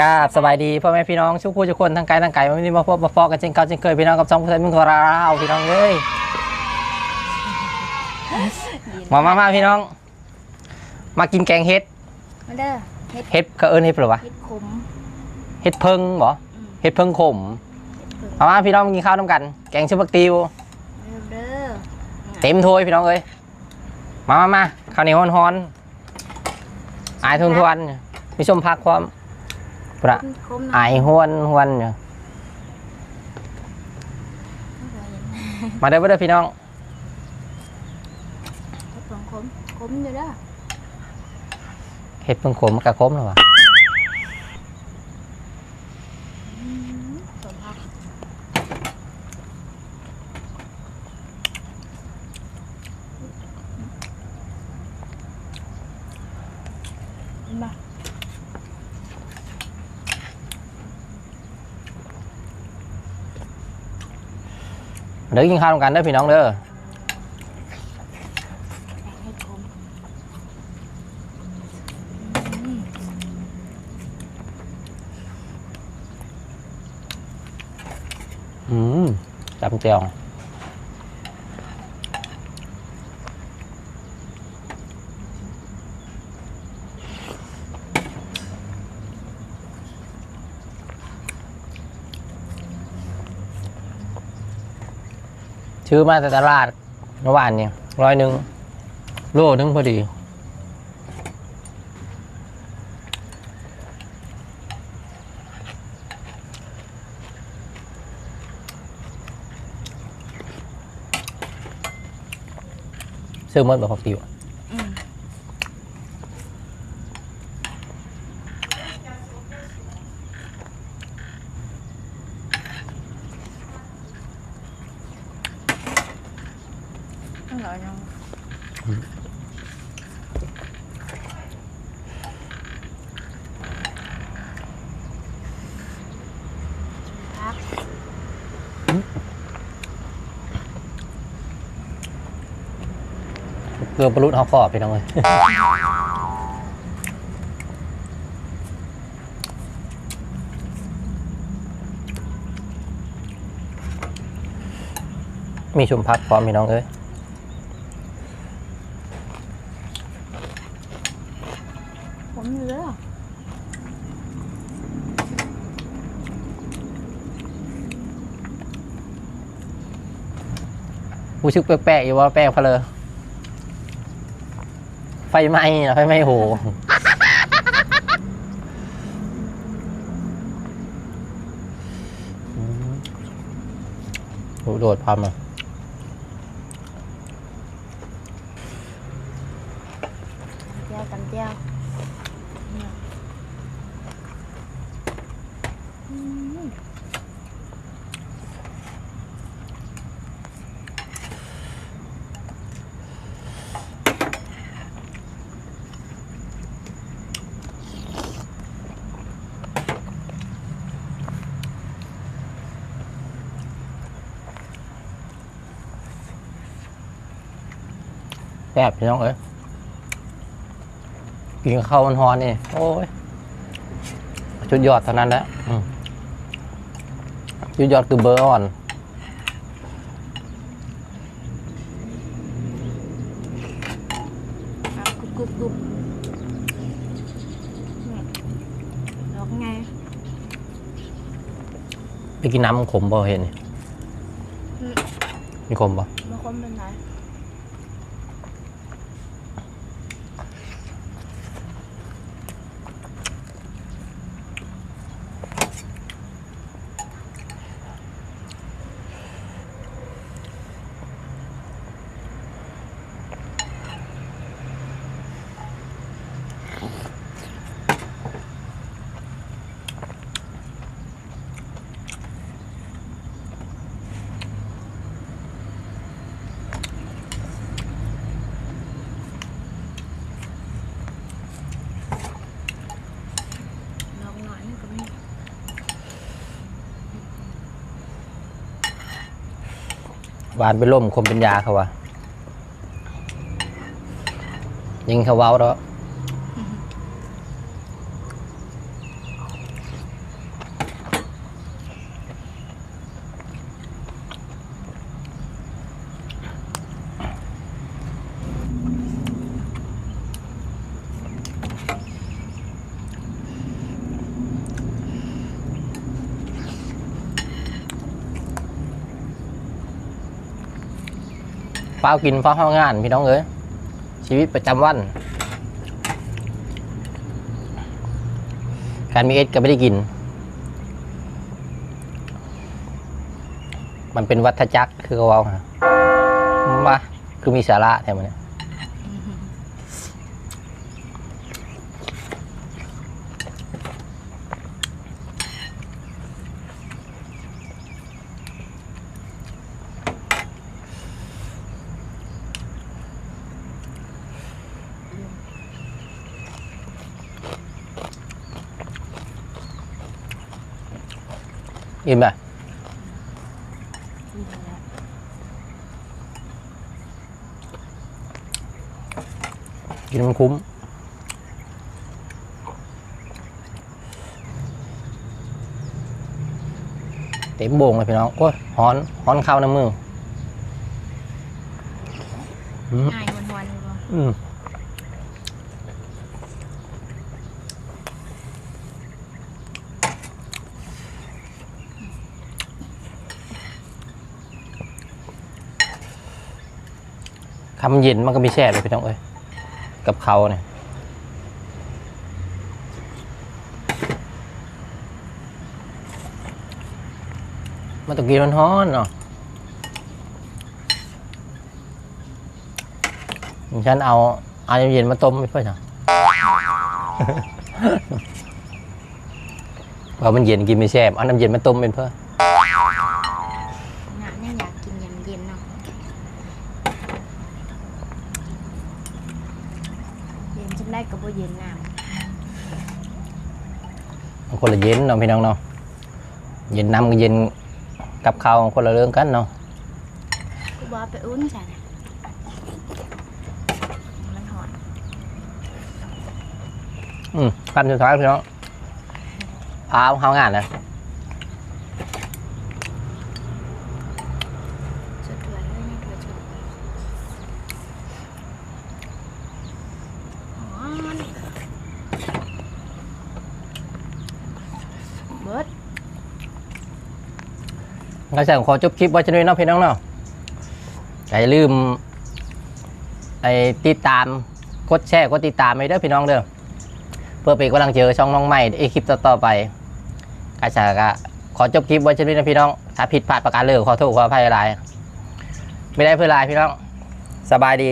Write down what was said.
กราบสบายดีพ่อแม่พี่น้องทุกผู้ทุกคนทั้งไกลทั้งไกลวันนี้มาพบมาพอกันจริงเก่าจริงเคยพี่น้องกับสองผู้ชายมึงตัวเราวพี่น้องเอ้ยมามามาพี่น้อง มากินแกงเห็ดมาเด้อเฮ็ดเห็ดเขาเอิ้นเห็ดเปล่าวะเฮ็ดขมเห็ดเพิงบ่อืมเห็ดเพิงขมมามาพี่น้องมากินข้าวน้ำกัน แกงชื่อบักติวมาเด้อเต็มถ้วยพี่น้องเอ้ยมามามาข้าวเหนียวฮ้อนๆอายทุนทวนๆมีส้มพักความ ประขมอายหวนหวนอยู่มาเด้อมาเด้อพี่น้องเฮ็ดของขมขมอยู่เด้อเห็ดเพิ่งขมกระคมหรอวะ อืมสมพักมา เดี๋ยวกินข้าวกันเด้อพี่น้องเด้อเฮ็ดขมอืมจำเจียว ซื้อมาจากตลาดเมื่อวานเนี่ยร้อยหนึ่งโลหนึงพอดีซื้อหมดแบบพักติวอืม อร่อยเนาะพักเกลือปลารุดเขาขอบพี่น้องเลยมีชุมพักพร้อมพี่น้องเอ้ย ผมอยู่เด้อ ผู้ชึกแปลกๆอยู่ว่าแป้งเพลอไฟไหม้นะไฟไหม้โหโหโดดพามอะ แก้วกันแก้วอืม แซ่บพี่น้องเอ้ยกินข้าวมันฮอนๆนี่โอ้ยชุดยอดเท่านั้นแหละอืมชุดยอดคือเบอร์อ่อนอะกรุบกรุบกรุบนี่ดอกไงไปกินน้ำขมบ่เห็นนี่อืมมีขมบ่มาคมเป็นไห หวานเป็นลมคมเป็นยาเขาวะยิงเขาเว้าแล้ว ฟ้ากินฟ้าห้องงานพี่น้องเอ้ยชีวิตประจำวัน การมีเอสก็ไม่ได้กิน มันเป็นวัฏจักรคือเขาเว่าฮะมาคือมีสาระแถมมันเนี่ย อิ่มไหมกินแล้วกินมันคุ้ม เต็มโบงเลยพี่น้องโอ้ยฮ้อนฮ้อนเข้าน้ำมืออืมง่ายวันๆเลยบ่อืม คำเย็นมันก็มีแช่เลยพี่น้องเอ้ยกับเขาเนี่ยมันต้องกินร้อนๆเนาะฉันเอาเอาเย็นๆมาต้มไม่เพื่อนเหรอเพราะมันเย็นกินไม่แซ่บเอาน้ำเย็นมาต้มเป็นเพื่อ หนาเนี่ยอยากกินยำเย็นเนาะเย็น จนได้กับบ่เย็นน้มันคนละเย็นเนาะพี่น้องเนาะเย็นน้ำกับเย็นกับข้าวคนละเรื่องกันเนาะำกูบอกไปอุ่นจ้ะนะมันหอนอืมคำสุดท้ายพี่น้องพาเอางานนะ สุดถ้วยเลยนี่ถ้วยสุดหอนเบิด งั้นแสงขอจบคลิปไว้จะด้วยน้องพี่น้องเนาะอย่าลืมไอ้ติดตามกดแชร์กดติดตามไปเด้อพี่น้องเด้อเพื่อเป็นกำลังเจอช่องน้องใหม่ไอ้คลิปต่อๆไปกาชากะขอจบคลิปไว้จะด้วยนะพี่น้อง ถ้าผิดพลาดประการเลยขอโทษขออภัยอะไรไม่ได้เพื่ออะไรพี่น้องสบายดี